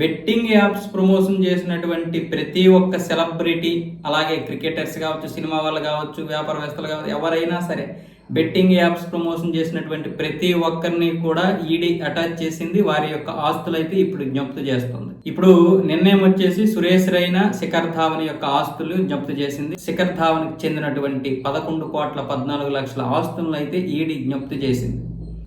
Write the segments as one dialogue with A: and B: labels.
A: Betting apps promotion చేసినటువంటి ప్రతి ఒక్క సెలబ్రిటీ అలాగే క్రికెటర్స్ కావచ్చు సినిమా వాళ్ళు కావచ్చు వ్యాపారవేత్తలు కావచ్చు ఎవరైనా సరే బెట్టింగ్ యాప్స్ ప్రమోషన్ చేసినటువంటి ప్రతి ఒక్కరిని కూడా ఈడీ అటాచ్ చేసింది వారి యొక్క ఆస్తులు అయితే ఇప్పుడు జప్తు చేస్తుంది. ఇప్పుడు నిర్ణయం వచ్చేసి సురేష్ రైనా శిఖర్ ధావన్ యొక్క ఆస్తులు జప్తు చేసింది. శిఖర్ ధావన్కి చెందినటువంటి పదకొండు కోట్ల పద్నాలుగు లక్షల ఆస్తులను అయితే ఈడీ జప్తు చేసింది.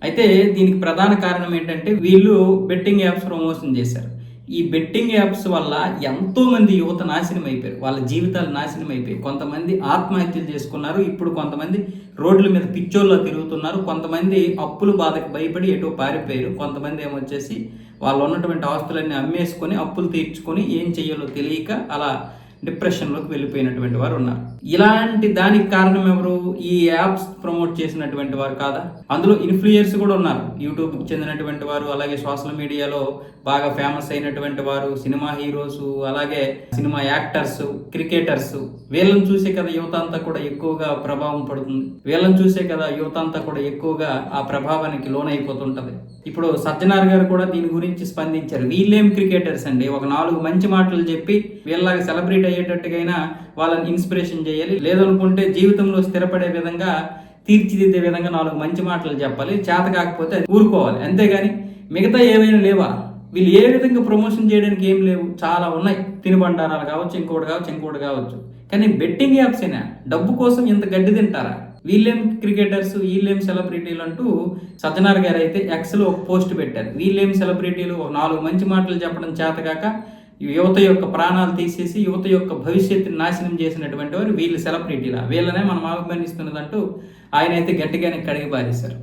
A: అయితే దీనికి ప్రధాన కారణం ఏంటంటే వీళ్ళు బెట్టింగ్ యాప్స్ ప్రమోషన్ చేశారు. ఈ బెట్టింగ్ యాప్స్ వల్ల ఎంతోమంది యువత నాశనం అయిపోయారు. వాళ్ళ జీవితాలు నాశనం అయిపోయాయి. కొంతమంది ఆత్మహత్యలు చేసుకున్నారు. ఇప్పుడు కొంతమంది రోడ్ల మీద పిచ్చోళ్ళ తిరుగుతున్నారు. కొంతమంది అప్పులు బాధకు భయపడి ఎటో పారిపోయారు. కొంతమంది ఏమొచ్చేసి వాళ్ళు ఉన్నటువంటి ఆస్తులన్నీ అమ్మేసుకొని అప్పులు తీర్చుకొని ఏం చేయాలో తెలియక అలా డిప్రెషన్లోకి వెళ్ళిపోయినటువంటి వారు ఉన్నారు. ఇలాంటి దానికి కారణం ఎవరు? ఈ యాప్స్ ప్రమోట్ చేసినటువంటి వారు కాదా? అందులో ఇన్ఫ్లుయర్స్ కూడా ఉన్నారు. యూట్యూబ్కి చెందినటువంటి వారు అలాగే సోషల్ మీడియాలో బాగా ఫేమస్ అయినటువంటి వారు సినిమా హీరోస్ అలాగే సినిమా యాక్టర్స్ క్రికెటర్స్. వీళ్ళని చూసే కదా యువత అంతా కూడా ఎక్కువగా ప్రభావం పడుతుంది. వీళ్ళని చూసే కదా యువత అంతా కూడా ఎక్కువగా ఆ ప్రభావానికి లోనైపోతుంటది. ఇప్పుడు సత్యనారాయణ గారు కూడా దీని గురించి స్పందించారు. వీళ్ళేం క్రికెటర్స్ అండి? ఒక నాలుగు మంచి మాటలు చెప్పి వీళ్ళలాగా సెలబ్రిటీ అయ్యేటట్టుగైనా వాళ్ళని ఇన్స్పిరేషన్ చేయాలి. లేదనుకుంటే జీవితంలో స్థిరపడే విధంగా తీర్చిదిద్దే విధంగా నాలుగు మంచి మాటలు చెప్పాలి. చేత కాకపోతే ఊరుకోవాలి. అంతేగాని మిగతా ఏమైనా లేవా? వీళ్ళు ఏ విధంగా ప్రమోషన్ చేయడానికి ఏం లేవు? చాలా ఉన్నాయి. తినుబండారాలు కావచ్చు ఇంకోటి కావచ్చు ఇంకోటి కావచ్చు. కానీ బెట్టింగ్ యాప్స్ అయినా డబ్బు కోసం ఇంత గడ్డి తింటారా? వీళ్ళేం క్రికెటర్స్ వీళ్ళేం సెలబ్రిటీలు అంటూ సజ్జనార్ గారు అయితే ఎక్స్లో ఒక పోస్ట్ పెట్టారు. వీళ్ళేం సెలబ్రిటీలు? ఒక నాలుగు మంచి మాటలు చెప్పడం చేతగాక యువత యొక్క ప్రాణాలు తీసేసి యువత యొక్క భవిష్యత్తుని నాశనం చేసినటువంటి వారు వీళ్ళు సెలబ్రిటీలా. వీళ్ళనే మనం అభిమానిస్తున్నదంటూ ఆయన అయితే గట్టిగానే కడిగి పారేశారు.